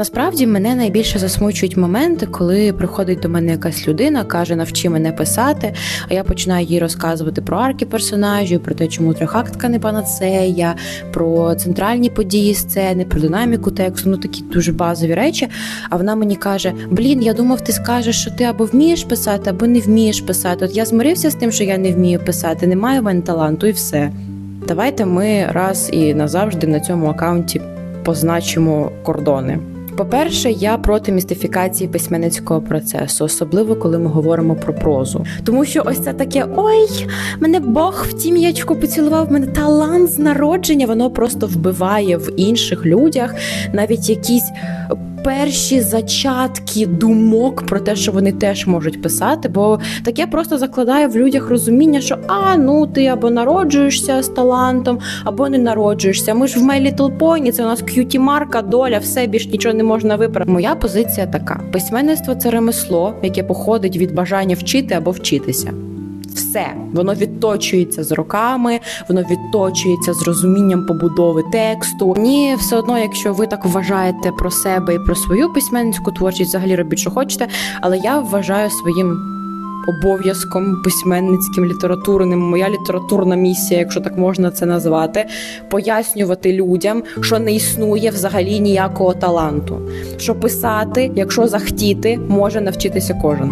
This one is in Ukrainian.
Насправді мене найбільше засмучують моменти, коли приходить до мене якась людина, каже, навчи мене писати. А я починаю їй розказувати про арки персонажів, про те, чому трьохактка не панацея, про центральні події сцени, про динаміку тексту, ну такі дуже базові речі. А вона мені каже: Блін, я думав, ти скажеш, що ти або вмієш писати, або не вмієш писати. От я змирився з тим, що я не вмію писати, немає в мене таланту, і все. Давайте ми раз і назавжди на цьому акаунті позначимо кордони. По-перше, я проти містифікації письменницького процесу, особливо коли ми говоримо про прозу. Тому що ось це таке: ой, мене Бог в тім'ячку поцілував, мене талант з народження, воно просто вбиває в інших людях навіть якісь перші зачатки думок про те, що вони теж можуть писати, бо таке просто закладає в людях розуміння, що а ну ти або народжуєшся з талантом, або не народжуєшся. Ми ж в My Little Pony, це у нас к'юті марка, доля, все більш нічого не можна виправити. Моя позиція така: письменництво це ремесло, яке походить від бажання вчити або вчитися. Все воно відточується з роками, воно відточується з розумінням побудови тексту. Ні, все одно, якщо ви так вважаєте про себе і про свою письменницьку творчість, взагалі робіть, що хочете. Але я вважаю своїм обов'язком письменницьким літературним, моя літературна місія, якщо так можна це назвати, пояснювати людям, що не існує взагалі ніякого таланту. Що писати, якщо захотіти, може навчитися кожен.